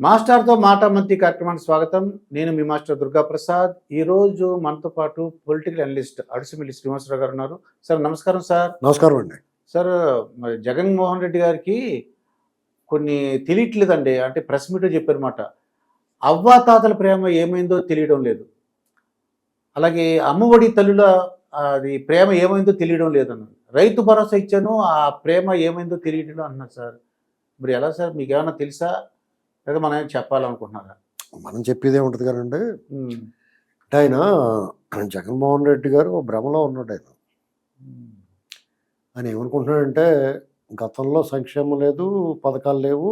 మాస్టర్తో మాట మంత్రి కార్యక్రమానికి స్వాగతం. నేను మీ మాస్టర్ దుర్గా ప్రసాద్ ఈ రోజు మనతో పాటు పొలిటికల్ అనలిస్ట్ అడుసుమిల్లి శ్రీనివాసరావు గారు ఉన్నారు. సార్ నమస్కారం సార్. నమస్కారం అండి. సార్ మరి జగన్మోహన్ రెడ్డి గారికి కొన్ని తెలియట్లేదండి. అంటే ప్రెస్ మీట్లో చెప్పారన్నమాట అవ్వాతాతల ప్రేమ ఏమైందో తెలియడం లేదు. అలాగే అమ్మఒడి తల్లుల అది ప్రేమ ఏమైందో తెలియడం లేదన్నారు. రైతు భరోసా ఇచ్చాను ఆ ప్రేమ ఏమైందో తెలియడం అన్నారు సార్. మరి ఎలా సార్ మీకు ఏమైనా తెలుసా? లేదా మనం ఏమైనా చెప్పాలనుకుంటున్నారా? మనం చెప్పేదే ఉంటుంది కదండి. అంటే ఆయన జగన్మోహన్ రెడ్డి గారు ఓ భ్రమలో ఉన్నాడు ఆయన. ఆయన ఏమనుకుంటున్నాడంటే గతంలో సంక్షేమం లేదు పథకాలు లేవు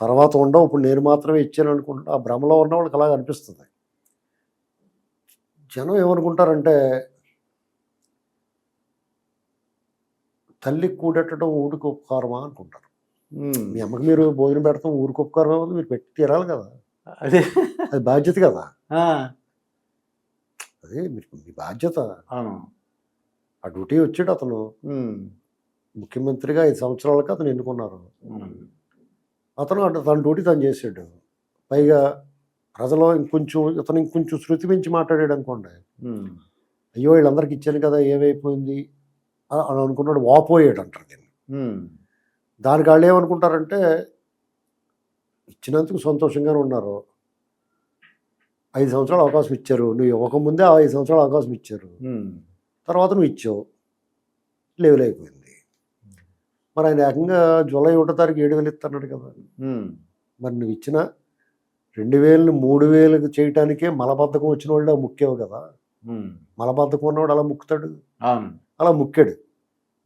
తర్వాత ఉండవు ఇప్పుడు నేను మాత్రమే ఇచ్చాను అనుకుంటా ఆ భ్రమలో ఉన్న వాళ్ళకి అలాగ అనిపిస్తుంది. జనం ఏమనుకుంటారంటే తల్లికి కూడెట్టడం ఊడికి ఉపకారమా అనుకుంటారు. మీ అమ్మకి మీరు భోజనం పెడతాం ఊరికి ఉపకారమే ఉంది మీరు పెట్టి తీరాలి కదా. అదే. అది బాధ్యత కదా. అదే మీకు మీ బాధ్యత. ఆ డ్యూటీ వచ్చాడు అతను. ముఖ్యమంత్రిగా ఐదు సంవత్సరాలకు అతను ఎన్నుకున్నారు. అతను అటు తన డ్యూటీ తను చేసాడు పైగా ప్రజలు ఇంకొంచెం ఇతను ఇంకొంచెం శృతి మించి మాట్లాడాడు అనుకోండి. అయ్యో వీళ్ళందరికీ ఇచ్చాను కదా ఏమైపోయింది? అని అని అనుకున్నాడు. వాపోయాడు అంటారు దీన్ని. దానికి వాళ్ళు ఏమనుకుంటారంటే ఇచ్చినందుకు సంతోషంగానే ఉన్నారు. ఐదు సంవత్సరాలు అవకాశం ఇచ్చారు. నువ్వు ఇవ్వకముందే ఆ ఐదు సంవత్సరాలు అవకాశం ఇచ్చారు. తర్వాత నువ్వు ఇచ్చావు. లెవెల్ అయిపోయింది మరి ఆయన ఏకంగా జూలై ఒకటో తారీఖు ఏడు వేలు ఇస్తున్నాడు కదా. మరి నువ్వు ఇచ్చిన రెండు వేలని మూడు వేలకు చేయటానికే మలబద్ధకం వచ్చిన వాళ్ళు ముఖ్యవు కదా. మలబద్ధకం ఉన్నవాడు అలా ముక్కుతాడు. అలా ముక్కాడు.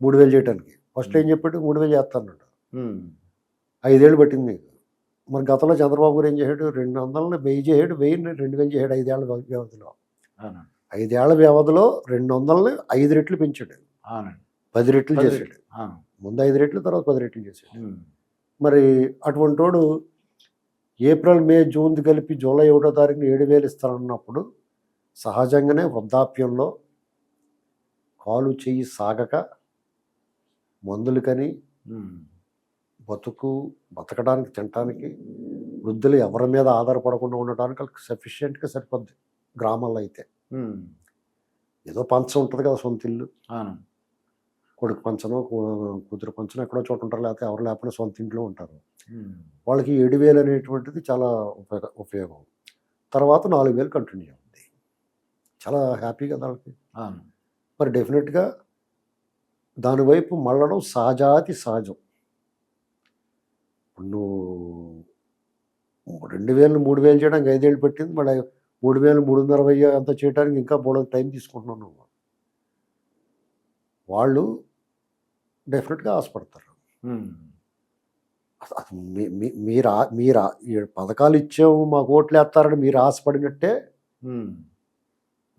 మూడు వేలు చేయటానికి. ఫస్ట్ ఏం చెప్పాడు? మూడు వేలు చేస్తాడు ఉమ్. ఐదేళ్ళు పట్టింది నీకు. మరి గతంలో చంద్రబాబు గారు ఏం చేశాడు? రెండు వందలని వెయ్యి చేయడు వెయ్యిని రెండు వేలు చేయడు ఐదేళ్ళ వ్యవధిలో. ఐదేళ్ళ వ్యవధిలో రెండు వందలని ఐదు రెట్లు పెంచాడు. పది రెట్లు చేశాడు. ముందు ఐదు రెట్లు తర్వాత పది రెట్లు చేశాడు. మరి అటువంటి వాడు ఏప్రిల్ మే జూన్ కలిపి జూలై ఒకటో తారీఖున ఏడు వేలు ఇస్తానన్నప్పుడు సహజంగానే వృద్ధాప్యంలో కాలు చెయ్యి సాగక మందులకని ఉమ్. బతుకు బతకడానికి తినటానికి వృద్ధులు ఎవరి మీద ఆధారపడకుండా ఉండటానికి వాళ్ళకి సఫిషియెంట్గా సరిపోద్ది గ్రామాల్లో అయితే. ఏదో పంచం ఉంటుంది కదా సొంత ఇల్లు. కొడుకు పంచను కూతురు పంచను ఎక్కడో చోట ఉంటారు లేకపోతే ఎవరు లేకపోతే సొంత ఇంట్లో ఉంటారు. వాళ్ళకి ఏడు వేలు అనేటువంటిది చాలా ఉపయోగ ఉపయోగం. తర్వాత నాలుగు వేలు కంటిన్యూ అవుతుంది చాలా హ్యాపీ కదా వాళ్ళకి మరి డెఫినెట్గా దానివైపు మళ్ళడం సహజాతి సహజం. ఇప్పుడు నువ్వు రెండు వేలు మూడు వేలు చేయడానికి ఐదేళ్ళు పెట్టింది. మళ్ళీ మూడు వేలు మూడున్నర వెయ్యి అంత చేయడానికి ఇంకా బోడ టైం తీసుకుంటున్నావు నువ్వు. వాళ్ళు డెఫినెట్గా ఆశపడతారు. మీరు మీరు పథకాలు ఇచ్చాము మాకు ఓట్లు వేస్తారని మీరు ఆశపడినట్టే.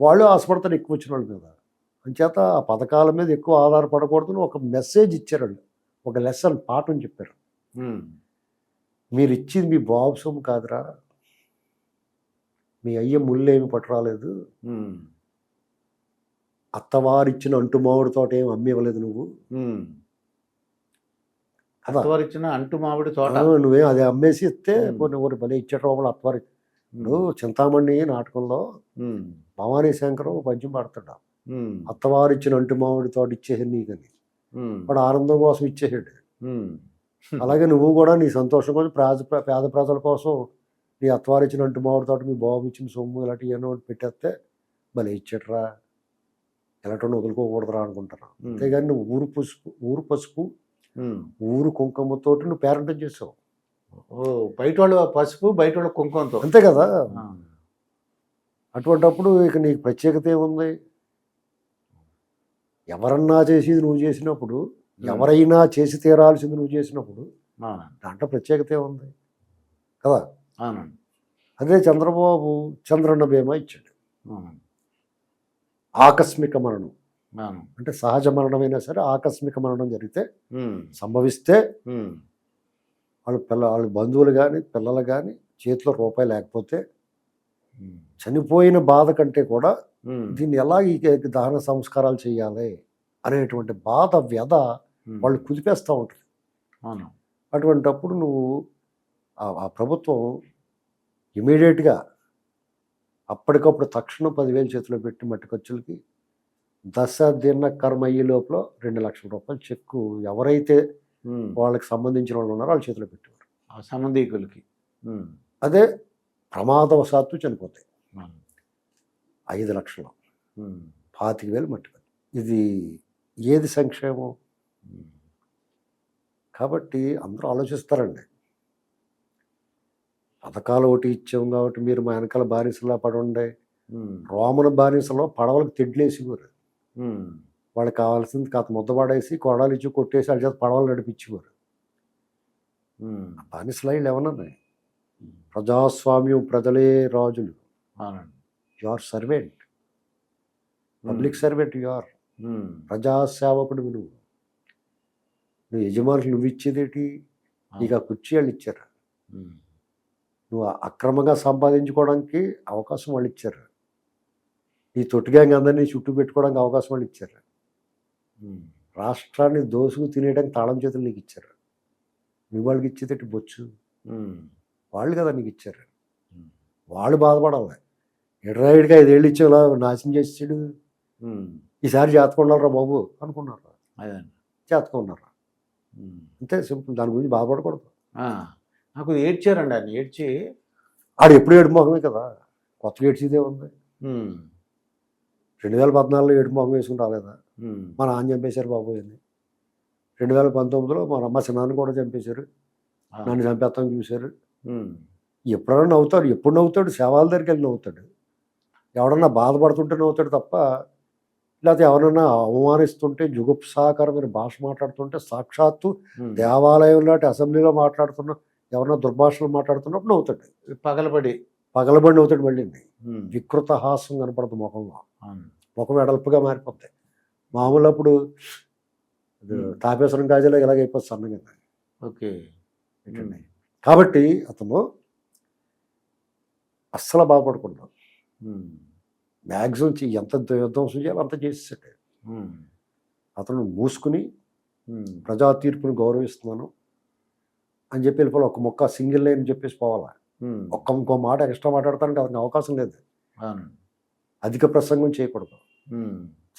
వాళ్ళు ఆశపడతారు ఎక్కువ వచ్చిన వాళ్ళ మీద. అంచేత ఆ పథకాల మీద ఎక్కువ ఆధారపడకూడదని ఒక మెసేజ్ ఇచ్చారు ఒక లెసన్ పాఠం చెప్పారు. మీరు ఇచ్చింది మీ బాబు సొమ్ము కాదురా మీ అయ్య ముళ్ళేమి పట్టురాలేదు. అత్తవారిచ్చిన అంటుమావుడి తోట ఏమి అమ్మి ఇవ్వలేదు నువ్వు ఉమ్. కదా అత్తవారు ఇచ్చిన అంటు మామిడి తోట నువ్వే అది అమ్మేసి ఇస్తే. కొన్ని ఊరి బలి ఇచ్చేట వాళ్ళు అత్తవారి ఇప్పుడు చింతామణి నాటకంలో. భవానీ శంకరం పద్యం పాడతాడు ఉమ్. అత్తవారిచ్చిన అంటుమావుడి తోట ఇచ్చేసి నీకని. వాడు ఆనందం కోసం ఇచ్చేసాడు. అలాగే నువ్వు కూడా నీ సంతోషం కోసం పేద పేద ప్రజల కోసం నీ అత్తవారు ఇచ్చిన అంటు మామిడి తోట మీ బాబు ఇచ్చిన సొమ్ము ఇలాంటి ఏమో ఒకటి పెట్టేస్తే భలే ఇచ్చేట్రా ఇలాంటి వదులుకోకూడదురా అనుకుంటాను ఉమ్. అంతేగాని నువ్వు ఊరు పసుపు ఊరు పసుపు. ఊరు కుంకుమతోటి నువ్వు పేరెంటం చేసావు ఓ బయట వాళ్ళు పసుపు బయట వాళ్ళు కుంకుమతో అంతే కదా. అటువంటప్పుడు ఇక నీకు ప్రత్యేకత ఏముంది ఎవరన్నా చేసేది నువ్వు చేసినప్పుడు ఎవరైనా చేసి తీరాల్సింది నువ్వు చేసినప్పుడు. దాంట్లో ప్రత్యేకత ఏముంది కదా అదే చంద్రబాబు చంద్రన్న బీమా ఇచ్చాడు. ఆకస్మిక మరణం. అంటే సహజ మరణమైనా సరే ఆకస్మిక మరణం జరిగితే. సంభవిస్తే. వాళ్ళ పిల్ల వాళ్ళ బంధువులు కానీ పిల్లలు కానీ చేతిలో రూపాయి లేకపోతే. చనిపోయిన బాధ కంటే కూడా. దీన్ని ఎలా ఈ దహన సంస్కారాలు చేయాలి అనేటువంటి బాధ వ్యధ. వాళ్ళు కుదిపేస్తూ ఉంటుంది అవును అటువంటప్పుడు నువ్వు ఆ- ప్రభుత్వం ఇమీడియట్గా అప్పటికప్పుడు తక్షణం పదివేలు చేతిలో పెట్టి మట్టి ఖర్చులకి దశ దిన కర్మ అయ్యే లోపల రెండు లక్షల రూపాయలు చెక్కు ఎవరైతే. వాళ్ళకి సంబంధించిన వాళ్ళు ఉన్నారో వాళ్ళ చేతిలో పెట్టేవారు ఆ సంబంధీకులకి. అదే ప్రమాదవశాత్తు చనిపోతాయి అవును. ఐదు లక్షలు ఉమ్. పాతిక వేలు మట్టి ఖర్చు. ఇది ఏది సంక్షేమం ఉమ్. కాబట్టి అందరూ ఆలోచిస్తారండి పథకాలు ఒకటి ఇచ్చాం కాబట్టి మీరు మా వెనకాల బానిసలా పడండి. రోమన్ బానిసలో పడవలకు తెడ్లేసేవారు. వాళ్ళకి కావాల్సింది కాత ముద్దపడేసి కొడాలు ఇచ్చి కొట్టేసి వాళ్ళ చేత పడవలు నడిపించేవారు. బానిసలు వీళ్ళు ఏమన్నాయి ప్రజాస్వామ్యం ప్రజలే రాజులు. You are servant public servant you are. ప్రజాసేవకుడు నువ్వు. నువ్వు యజమానికి నువ్వు ఇచ్చేదేటి? నీకు ఆ కుర్చీ వాళ్ళు ఇచ్చారు? ఉమ్. నువ్వు అక్రమంగా సంపాదించుకోవడానికి అవకాశం వాళ్ళు ఇచ్చారు? నీ తొట్టిగాంగ్ అందరినీ చుట్టూ పెట్టుకోవడానికి అవకాశం వాళ్ళు ఇచ్చారు? ఉమ్. రాష్ట్రాన్ని దోసుకు తినేయడానికి తాళం చేతులు నీకు ఇచ్చారు? నువ్వు వాళ్ళకి ఇచ్చేదేటి బొచ్చు? ఉమ్. వాళ్ళు కదా నీకు ఇచ్చారు. వాళ్ళు బాధపడాలి ఎడ్రాయిడ్గా ఐదేళ్ళు ఇచ్చేలా నాశనం చేసాడు. ఈసారి జాతకున్నారా బాబు అనుకున్నారు ఉమ్. అంతే సింపుల్ దాని గురించి బాధపడకూడదు. నాకు ఏడ్చారండి ఆయన ఏడ్చి ఆడు ఎప్పుడు ఏడు మొహమే కదా కొత్తగా ఏడ్చిదే ఉంది. రెండు వేల పద్నాలుగులో ఏడు మొహం వేసుకుని రాలేదా. మా నాన్న చంపేశారు బాబు అని రెండు వేల పంతొమ్మిదిలో మా అమ్మ చిన్నాన్ని కూడా చంపేశారు. నన్ను చంపేస్తాను చూశారు. ఎప్పుడైనా నవ్వుతాడు ఎప్పుడు నవ్వుతాడు శవాల దగ్గరికి వెళ్ళి నవ్వుతాడు ఎవడన్నా బాధపడుతుంటే నవ్వుతాడు తప్ప లేకపోతే ఎవరన్నా అవమానిస్తుంటే జుగుప్సాకరమైన భాష మాట్లాడుతుంటే సాక్షాత్తు. దేవాలయం లాంటి అసెంబ్లీలో మాట్లాడుతున్న ఎవరన్నా దుర్భాషలు మాట్లాడుతున్నప్పుడు నవ్వుతాడు పగలబడి పగలబడి నవ్వుతాడు మళ్ళీ. వికృత హాస్యం కనపడదు ముఖంలో. ముఖం వెడల్పుగా మారిపోతాయి మామూలు అప్పుడు. తాపేశ్వరం గాజులో ఇలాగ అయిపోతుంది సన్నగా ఓకే ఏంటండి? కాబట్టి అతను అస్సలు బాధపడకుండా. మ్యాక్సిమం ఎంత విధ్వంసం చేయాలో అంత చేసేసాడు. అతను మూసుకుని. ప్రజా తీర్పుని గౌరవిస్తున్నాను అని చెప్పి వెళ్ళిపోవాలి ఒక మొక్క సింగిల్ లైన్ చెప్పేసి పోవాలా. ఒక్క ఇంకో మాట ఎక్స్ట్రా మాట్లాడటానికి అతనికి అవకాశం లేదు. అధిక ప్రసంగం చేయకూడదు.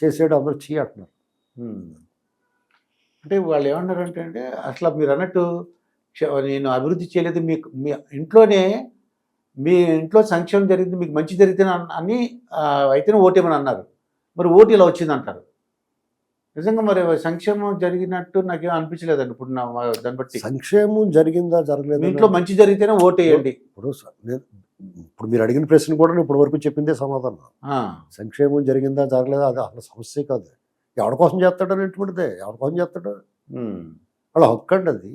చేసేడు అందరూ చీ అంటున్నారు ఉమ్. అంటే వాళ్ళు ఏమన్నారంటే అంటే అట్లా మీరు అన్నట్టు నేను అభివృద్ధి చేయలేదు మీకు మీ ఇంట్లోనే మీ ఇంట్లో సంక్షేమం జరిగింది మీకు మంచి జరిగితే అని అయితేనే ఓటేమని అన్నారు. మరి ఓటు ఇలా వచ్చింది అంటారు నిజంగా మరి సంక్షేమం జరిగినట్టు నాకేం అనిపించలేదండి ఇప్పుడు నా దాన్ని బట్టి. సంక్షేమం జరిగిందా మీ జరగలేదా ఇంట్లో మంచి జరిగితేనే ఓటేయండి. ఇప్పుడు ఇప్పుడు మీరు అడిగిన ప్రశ్న కూడా నేను ఇప్పటి వరకు చెప్పిందే సమాధానం. సంక్షేమం జరిగిందా జరగలేదా అది అసలు సమస్య కాదు. ఎవరి కోసం చేస్తాడు అనేటువంటిదే ఎవరి కోసం చేస్తాడు? వాళ్ళ హక్కు అండి అది